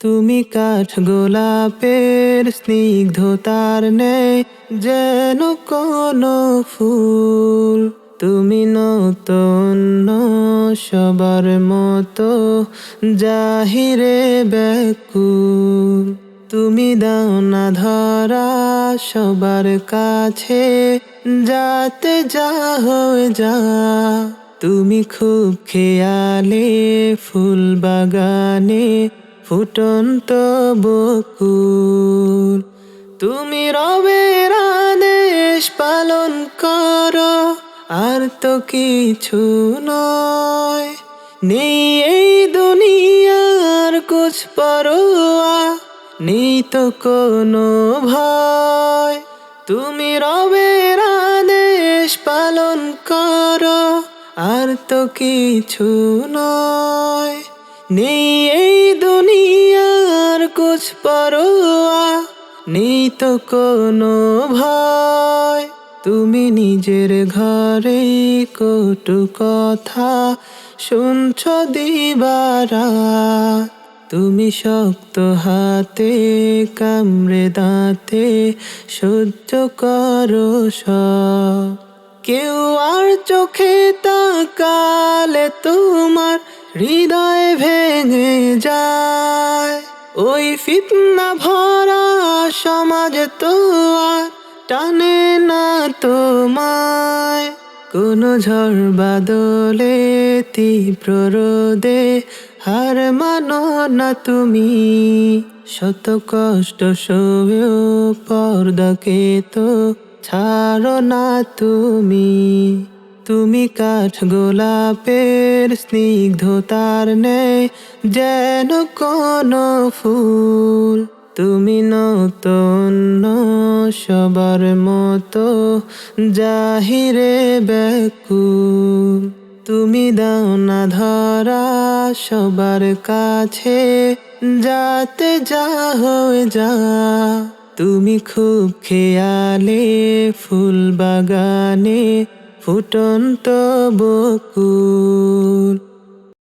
তুমি কাঠ গোলাপের স্নিগ্ধতার নেই, যেন কোনো ফুল। তুমি নতুন সবার মতো জাহিরে ব্যাকুল। তুমি দাও না ধরা সবার কাছে, যাতে যা হয়ে যা। তুমি খুব খেয়ালে ফুল বাগানে ফুটন্ত বকুল। তুমি রবের আদেশ পালন করো, আর তো কিছু নয়। নেই এই দুনিয়ার কুছ পরোয়া, নেই তো কোনো ভয়। তুমি রবের আদেশ পালন করো, আর তো কিছু নয়। নেই এই দুনিয়ার কুছ পরোয়া, নেই তো কোনো ভয়। তুমি নিজের ঘরে কটু কথা শুনছ দিবারা। তুমি শক্ত হাতে কামড়ে দাঁতে সহ্য করো সব। কেউ আর চোখে তাকালে তোমার হৃদয় ভেঙে যায়। ওই ফিতনা ভরা সমাজ তো আর টানে না তোমায়। কোনো ঝড় বাদলে তীব্র রোদে হার মানো না তুমি। শত কষ্ট সয়েও পর্দাকে তো ছাড়ো না তুমি। তুমি কাঠ গোলাপের স্নিগ্ধতার নেই, যেন কোনো ফুল। তুমি নতুন সবার মতো জাহিরে ব্যাকুল। তুমি দাও না ধরা সবার কাছে, যাতে যা হয়ে যা। তুমি খুব খেয়ালে ফুল বাগানে ফুটন্ত বকুল।